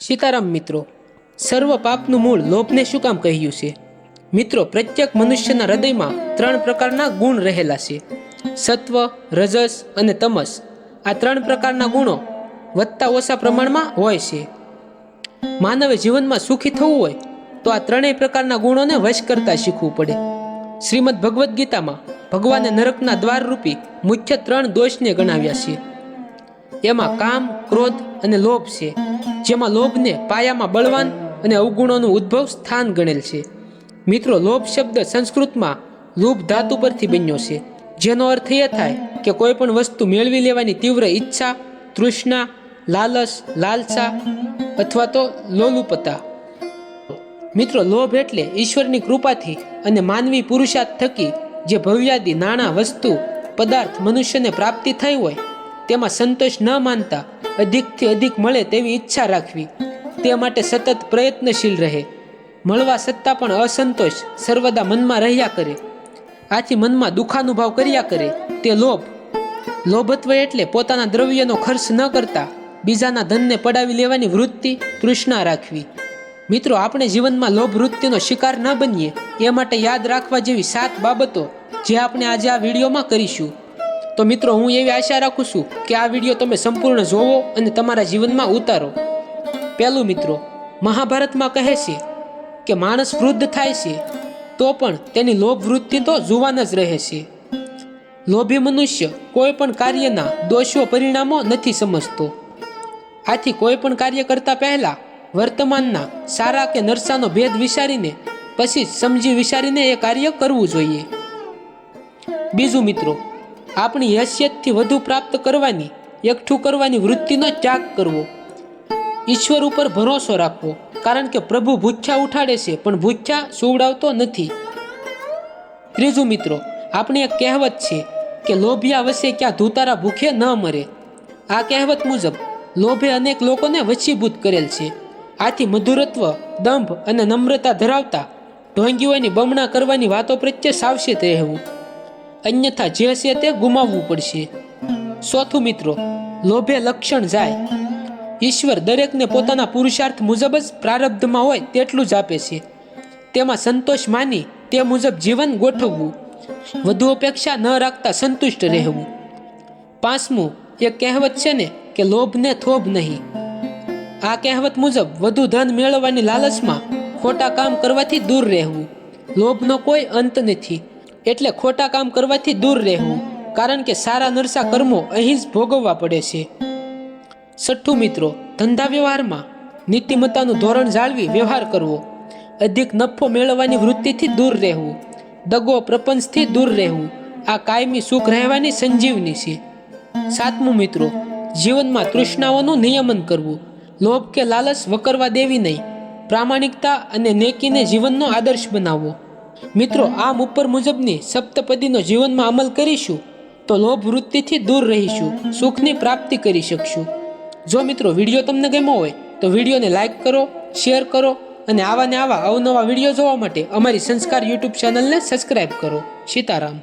સીતારામ મિત્રો, સર્વ પાપનું મૂળ લોભને શું કામ કહ્યું છે? મિત્રો, પ્રત્યેક મનુષ્યના હૃદયમાં ત્રણ પ્રકારના ગુણ રહેલા છે. સત્વ, રજસ અને તમસ. આ ત્રણ પ્રકારના ગુણો વધતા ઓછા પ્રમાણમાં હોય છે. માનવે જીવનમાં સુખી થવું હોય, તો આ ત્રણેય પ્રકારના ગુણોને વશ કરતા શીખવું પડે. શ્રીમદ ભગવદ્ ગીતામાં ભગવાને નરકના દ્વારરૂપી મુખ્ય ત્રણ દોષને ગણાવ્યા છે. એમાં કામ, ક્રોધ અને લોભ છે, જેમાં લોભને પાયામાં બળવાન અને અવગુણોનું ઉદ્ભવ સ્થાન ગણેલ છે. મિત્રો, લોભ શબ્દ સંસ્કૃતમાં લોભ ધાતુ પરથી બન્યો છે, જેનો અર્થ એ થાય કે કોઈ પણ વસ્તુ મેળવી લેવાની તીવ્ર ઈચ્છા, તૃષ્ણા લાલસ લાલસા અથવા તો લોલુપતા. મિત્રો, લોભ એટલે ઈશ્વરની કૃપાથી અને માનવી પુરુષાર્થ થકી જે ભવ્યાદી નાણાં, વસ્તુ, પદાર્થ, મનુષ્યને પ્રાપ્તિ થઈ હોય તેમાં સંતોષ ન માનતા અધિકથી અધિક મળે તેવી ઈચ્છા રાખવી. તે માટે સતત પ્રયત્નશીલ રહે. મળવા સત્તા પણ અસંતોષ સર્વદા મનમાં રહ્યા કરે. આથી મનમાં દુઃખાનુભાવ કર્યા કરે. તે લોભ. લોભત્વ એટલે પોતાના દ્રવ્યનો ખર્ચ ન કરતા બીજાના ધનને પડાવી લેવાની વૃત્તિ તૃષ્ણા રાખવી. મિત્રો, આપણે જીવનમાં લોભ વૃત્તિનો શિકાર ન બનીએ. એ માટે યાદ રાખવા જેવી સાત બાબતો જે આપણે આજે આ વિડીયોમાં કરીશું. તો મિત્રો, હું એવી આશા રાખું છું કે આ વીડિયો તમે સંપૂર્ણ જોવો અને તમારા જીવનમાં ઉતારો. પહેલું મિત્રો, મહાભારતમાં કહે છે કે માણસ વૃદ્ધ થાય છે, તો પણ તેની લોભ વૃદ્ધિ તો જુવાન જ રહે છે. લોભી મનુષ્ય કોઈ પણ કાર્યના દોષો, પરિણામો નથી સમજતો. આથી કોઈ પણ કાર્ય કરતા પહેલા વર્તમાનના સારા કે નરસાનો ભેદ વિચારીને, પછી સમજી વિચારીને એ કાર્ય કરવું જોઈએ. બીજું મિત્રો આપણી હેસિયતથી વધુ પ્રાપ્ત કરવાની, એકઠું કરવાની વૃત્તિનો ત્યાગ કરવો. ઈશ્વર ઉપર ભરોસો રાખવો, કારણ કે પ્રભુ ભૂખ્યા ઉઠાડે છે, પણ ભૂખ્યા સુવડાવતો નથી. ત્રીજું મિત્રો, આપણી એક કહેવત છે કે લોભિયા વસે ક્યાં ધૂતારા ભૂખે ન મરે. આ કહેવત મુજબ, લોભે અનેક લોકોને વશીભૂત કરેલ છે. આથી મધુરત્વ, દંભ અને નમ્રતા ધરાવતા ઢોંગીઓની બમણા કરવાની વાતો પ્રત્યે સાવચેત રહેવું. અન્યથા જે છે તે ગુમાવવું પડશે. ચોથું મિત્રો, લોભે લક્ષણ જાય. ઈશ્વર દરેકને પોતાના પુરુષાર્થ મુજબ જ પ્રારબ્ધમાં હોય તેટલું જ આપે છે. તેમાં સંતોષ માની તે મુજબ જીવન ગોઠવવું. વધુ અપેક્ષા ન રાખતા સંતુષ્ટ રહેવું. પાંચમું એ કહેવત છે ને કે લોભને થોભ નહીં. આ કહેવત મુજબ વધુ ધન મેળવવાની લાલચમાં ખોટા કામ કરવાથી દૂર રહેવું. લોભનો કોઈ અંત નથી. એટલે ખોટા કામ કરવાથી દૂર રહેવું. કારણ કે સારા નરસા કર્મો અહીં જ ભોગવવા પડે છે. છઠ્ઠું મિત્રો, ધંધા વ્યવહારમાં નીતિમત્તાનું ધોરણ જાળવી વ્યવહાર કરવો. અધિક નફો મેળવવાની વૃત્તિથી દૂર રહેવું. દગો પ્રપંચથી દૂર રહેવું. આ કાયમી સુખ રહેવાની સંજીવની છે. સાતમું મિત્રો, જીવનમાં તૃષ્ણાઓનું નિયમન કરવું. લોભ કે લાલચ વકરવા દેવી નહીં. પ્રામાણિકતા અને નેકીને જીવનનો આદર્શ બનાવવો. મિત્રો, આમ ઉપર મુજબની સપ્તપદીનો જીવનમાં અમલ કરીશું તો લોભ વૃત્તિથી દૂર રહીશું, સુખની પ્રાપ્તિ કરી શકશું. જો મિત્રો વીડિયો તમને ગમ્યો હોય તો વિડીયોને લાઇક કરો, શેર કરો અને આવા ને આવા અવનવા વીડિયો જોવા માટે અમારી સંસ્કાર યુટ્યુબ ચેનલને સબસ્ક્રાઈબ કરો. સીતારામ.